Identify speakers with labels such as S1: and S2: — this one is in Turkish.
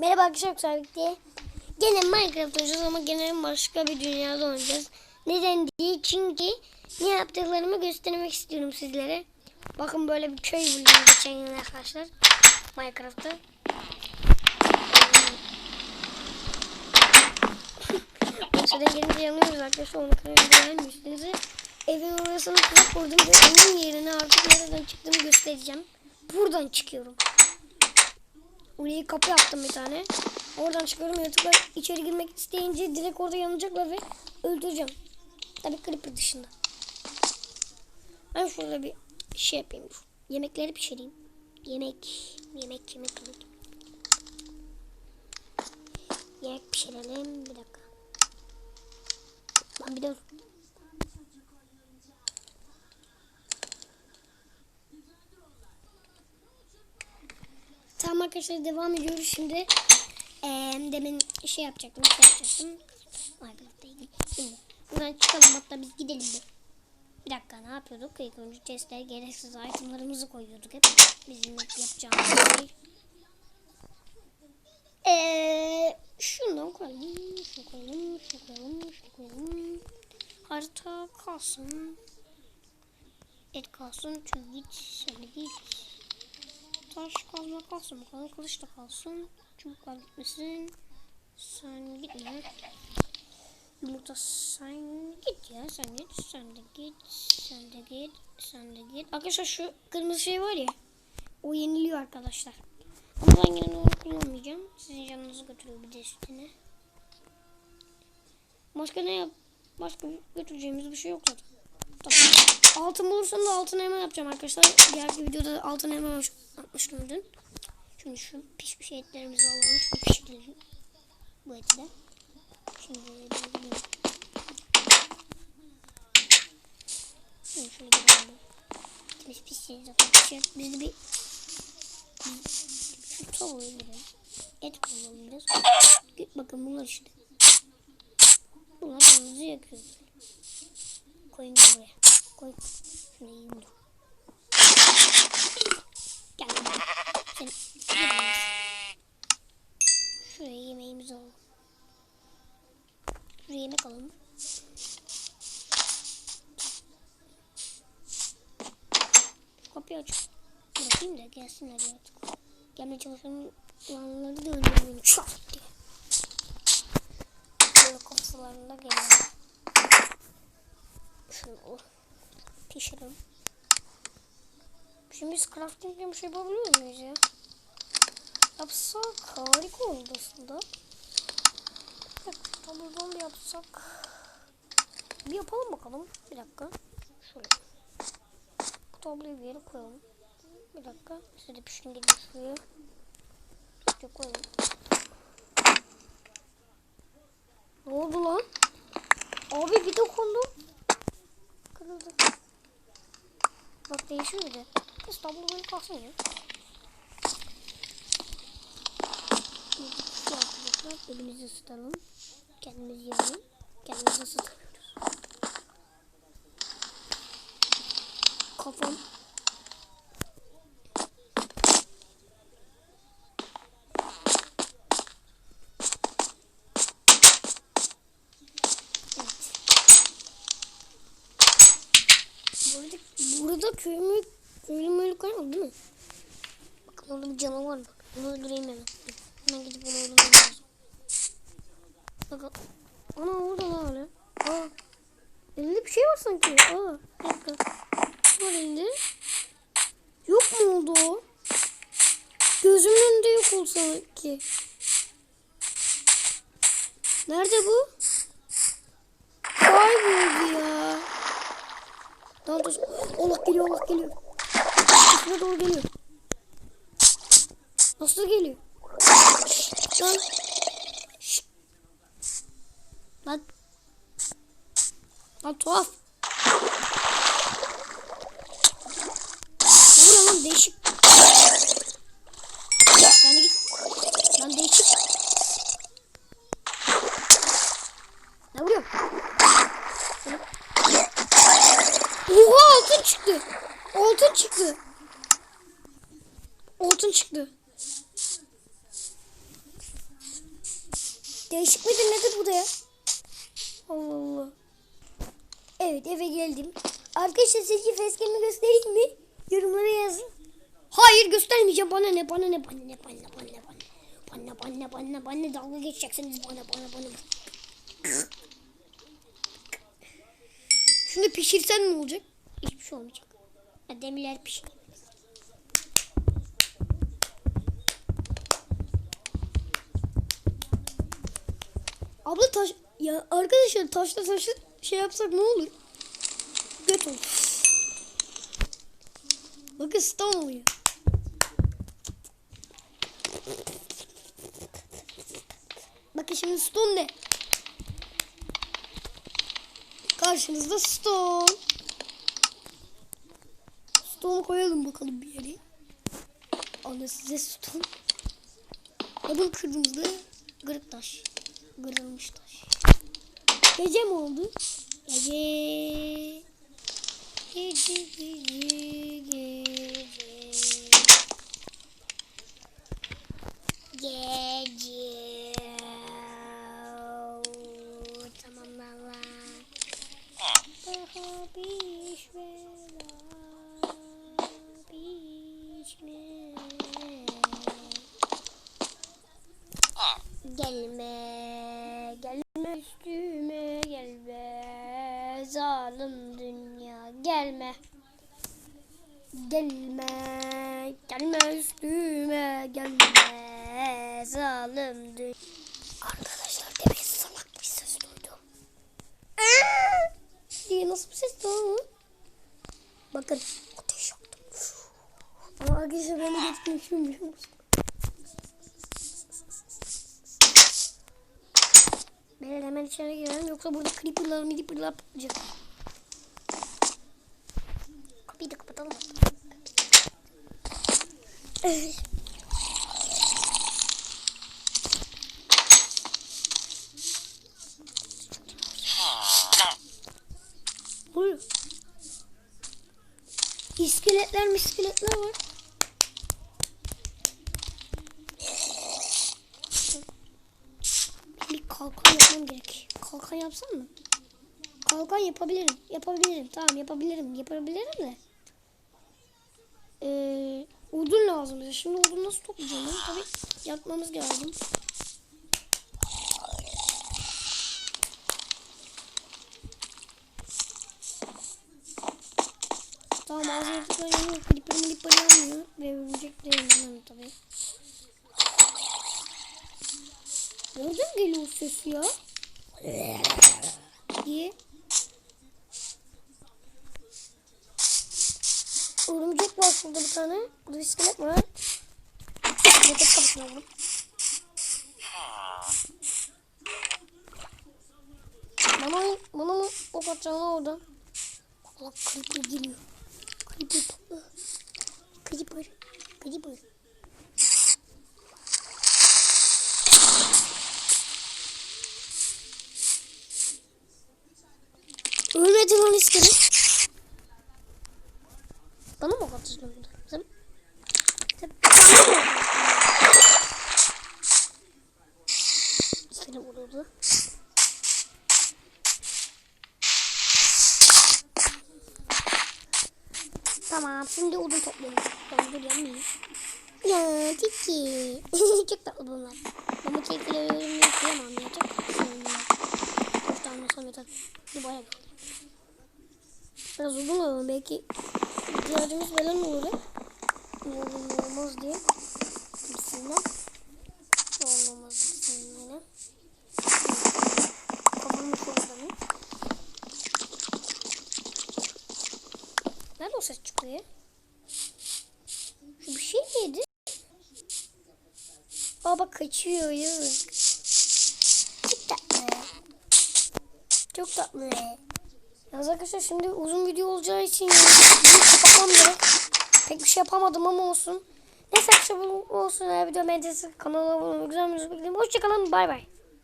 S1: Merhaba arkadaşlar birlikte. Gene Minecraft oynayacağız ama gene başka bir dünyada oynayacağız. Neden değil? Çünkü ne yaptıklarımı göstermek istiyorum sizlere. Bakın böyle bir köy buldum geçen yıl arkadaşlar. Minecraft'ta. Aşağıdan gelince yanıyoruz arkadaşlar. Onu kırmızı beğenmişsiniz. Evin orasını tuzak kurdum ve onun yerine artık nereden çıktığımı göstereceğim. Buradan çıkıyorum. Oraya kapı yaptım bir tane. Oradan çıkıyorum. Yaratıklar içeri girmek isteyince direkt orada yanacaklar ve öldüreceğim. Tabii creeper dışında. Ben şurada bir şey yapayım. Yemekleri pişireyim. Yemek, yemek, yemek, yemek. Yemek pişirelim. Bir dakika. Ben bir de Tamam arkadaşlar devam ediyoruz şimdi. Ee, demin şey yapacaktım, şey yapacaktım. Buradan çıkalım hatta biz gidelim bir. Bir dakika ne yapıyorduk? İlk önce chest'e gereksiz itemlarımızı koyuyorduk hep. Bizim hep yapacağımız şey. Ee, şundan koyalım, şunu koyalım, şunu koyalım, şunu koyalım. Harita kalsın. Et kalsın, çünkü git, sen git. Taş kazma kalsın bakalım. Kılıç da kalsın. Çubuklar gitmesin. Sen gitme. Yumurta sen git ya. Sen git. Sen de git. Sen de git. Sen de git. Arkadaşlar şu kırmızı şey var ya. O yeniliyor arkadaşlar. Ama ben yine onu kullanmayacağım. Sizin canınızı götürüyor bir de üstüne. Başka ne yap? Başka götüreceğimiz bir şey yok zaten. Tamam. Altın bulursam da altın hemen yapacağım arkadaşlar. Diğer videoda altın hemen atmıştım dün. Şimdi şu pişmiş etlerimizi alalım. Şu pişirelim. Bu eti de. Şimdi Şimdi şöyle gidelim. Biz pişeceğiz zaten pişiyor. Biz de bir şu tavuğu girelim. Et kullanalım biraz. Bakın bunlar işte. Bunlar canımızı yakıyor. Koyun buraya. Koy. Şunu yiyeyim dur. Gelsinler artık. Gelmeye çalışanları da öldürmeyelim. Şak diye. Böyle kafalarında geliyor. Şunu pişirelim. Şimdi biz crafting gibi bir şey yapabiliyor muyuz ya? Yapsak harika oldu aslında. Bir dakika tablodan bir yapsak. Bir yapalım bakalım. Bir dakika. Şöyle. Tabloyu bir yere koyalım. Bir dakika. Size de pişkin geliyor şuraya. Şuraya koyalım. Ne oldu lan? Abi bir dokundum. Kırıldı. Bak değişiyor bir de. Tablo böyle kalsın ya. Arkadaşlar elimizi ısıtalım. Kendimizi yiyelim. Kendimizi ısıtamıyoruz. Kafam. Evet. Burada, burada köylü, köylü var mı değil mi? Bakın orada bir canavar var. Onu öldüreyim hemen. Hemen gidip onu öldürmem lazım. Bakın. Ana orada ne hala? Aa. Elinde bir şey var sanki. Aa. Bir dakika. Ne var elinde? Yok mu oldu o? Gözümün önünde yok oldu sanki. Nerede bu? Kayboldu ya. Daha da Allah geliyor Allah geliyor. Üstüne doğru geliyor. Nasıl geliyor? Şşt, lan. Şşt. Lan. Lan tuhaf. Ne vuruyor lan değişik. Sen de git. Lan değişik. Ne vuruyor? Oha altın çıktı. Altın çıktı. Altın çıktı.
S2: Değişik midir nedir bu da ya? Allah Allah. Evet eve geldim. Arkadaşlar sizce facecam'i göstereyim mi? Yorumlara yazın.
S1: Hayır göstermeyeceğim. Bana ne bana ne bana ne bana ne bana ne bana ne. Bana bana bana bana dalga geçeceksiniz bana bana bana. Şunu pişirsen ne olacak? Hiçbir şey olmayacak. Ha, Demirler pişir.
S2: Abla taş... Ya arkadaşlar taşla taşı şey yapsak ne olur? Göt olur. Bakın stone oluyor. Bakın şimdi stone ne? Karşınızda stone. Stone'u koyalım bakalım bir yere. Alın size stone. Adım kırmızı.
S1: Kırık taş. Kırılmış taş.
S2: Gece mi oldu?
S1: Gece gece gece. Gece. Tamam baba. Daha pişme. daha pişme. Gelme, gelme üstüme gelme zalim dünya gelme. Gelme, gelme üstüme gelme zalim dünya.
S2: Arkadaşlar demek salak bir ses duydum. diye nasıl bir ses lan? Bakın ateş yaktım. Ama arkadaşlar ben de geçmişim biliyor musun?
S1: Ben hemen içeri girelim yoksa burada creeperlar creeperlar patlayacak. Kapıyı da kapatalım.
S2: Buyur. İskeletler mi iskeletler var.
S1: Bir kalkan yapmam gerek. Kalkan yapsam mı? Kalkan yapabilirim. Yapabilirim. Tamam yapabilirim. Yapabilirim de. Ee, odun lazım bize. Şimdi odun nasıl toplayacağım? Tabii yapmamız lazım. Tamam ağzı yırtıklar yanıyor. Klipper milipper yanmıyor. Ve örümcek de yanmıyor tabii. Nereden geliyor ses ya? Diye. Örümcek var şurada bir tane. Burada bir iskelet var. Yakıt kapısına vurdum. Bana, bana mı ok atacağını orada? Allah creeper geliyor. Creeper. Creeper. Creeper.
S2: Ölmedi lan iskelet.
S1: Bana mı orada? Sen, sen bana İskelet vuruldu. Tamam şimdi odun toplayalım. Ben dur yanmayayım. Ya Tiki. çok tatlı bunlar. Ben bu kekileri kıyamam ya. Çok tatlı bunlar. Tane olsam yeter. Bu bayağı. Biraz uzun alalım. Belki ihtiyacımız falan olur. ne olmaz diye. O ses? Şu bir şey neydi? Aa kaçıyor yazık. Çok tatlı. Çok tatlı. Yalnız arkadaşlar şimdi uzun video olacağı için kapatmam gerek. Pek bir şey yapamadım ama olsun. Neyse arkadaşlar bu olsun. Eğer video beğendiyseniz kanala abone olmayı, güzel bir. Hoşçakalın. Bay bay.